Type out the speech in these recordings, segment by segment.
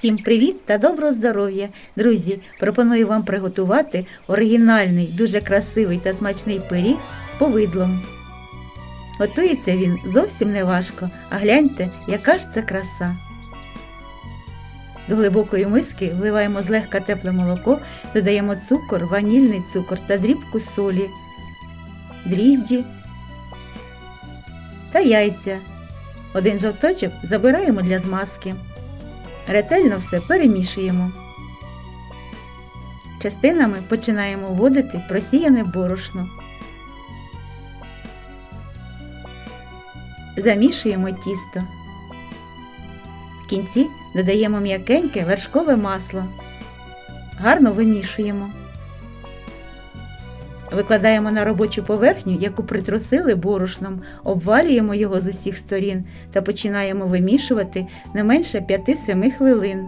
Всім привіт та доброго здоров'я! Друзі, пропоную вам приготувати оригінальний, дуже красивий та смачний пиріг з повидлом. Готується він зовсім не важко, а гляньте, яка ж це краса. До глибокої миски вливаємо злегка тепле молоко, додаємо цукор, ванільний цукор та дрібку солі, дріжджі та яйця. Один жовточок забираємо для змазки. Ретельно все перемішуємо. Частинами починаємо вводити просіяне борошно. Замішуємо тісто. В кінці додаємо м'якеньке вершкове масло. Гарно вимішуємо. Викладаємо на робочу поверхню, яку притрусили борошном, обвалюємо його з усіх сторін та починаємо вимішувати не менше 5-7 хвилин.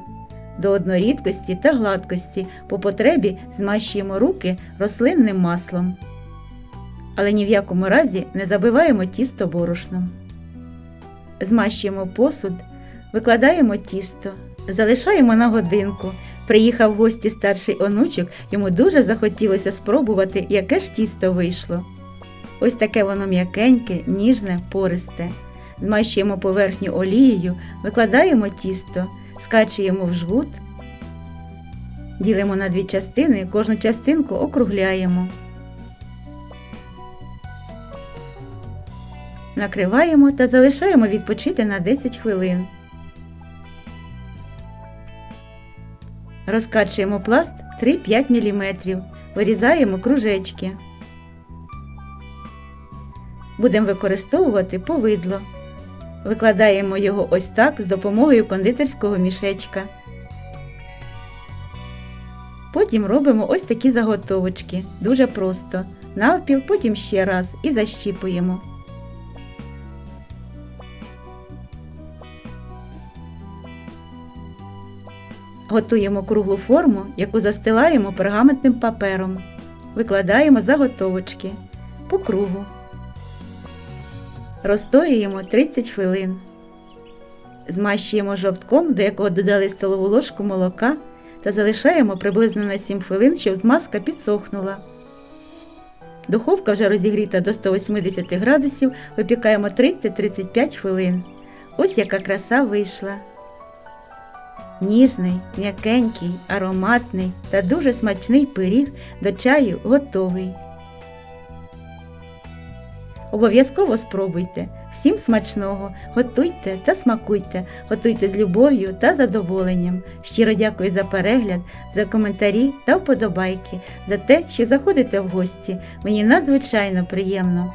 До однорідкості та гладкості по потребі змащуємо руки рослинним маслом. Але ні в якому разі не забиваємо тісто борошном. Змащуємо посуд, викладаємо тісто, залишаємо на годинку. Приїхав в гості старший онучок, йому дуже захотілося спробувати, яке ж тісто вийшло. Ось таке воно м'якеньке, ніжне, пористе. Змащуємо поверхню олією, викладаємо тісто, скачуємо в жгут, ділимо на дві частини, кожну частинку округляємо. Накриваємо та залишаємо відпочити на 10 хвилин. Розкачуємо пласт 3-5 мм, вирізаємо кружечки. Будемо використовувати повидло. Викладаємо його ось так з допомогою кондитерського мішечка. Потім робимо ось такі заготовочки. Дуже просто. Навпіл, потім ще раз і защіпуємо. Готуємо круглу форму, яку застилаємо пергаментним папером. Викладаємо заготовочки по кругу. Розстоюємо 30 хвилин. Змащуємо жовтком, до якого додали столову ложку молока та залишаємо приблизно на 7 хвилин, щоб змазка підсохнула. Духовка вже розігріта до 180 градусів, випікаємо 30-35 хвилин. Ось яка краса вийшла. Ніжний, м'якенький, ароматний та дуже смачний пиріг до чаю готовий. Обов'язково спробуйте. Всім смачного, готуйте та смакуйте, готуйте з любов'ю та задоволенням. Щиро дякую за перегляд, за коментарі та вподобайки, за те, що заходите в гості. Мені надзвичайно приємно.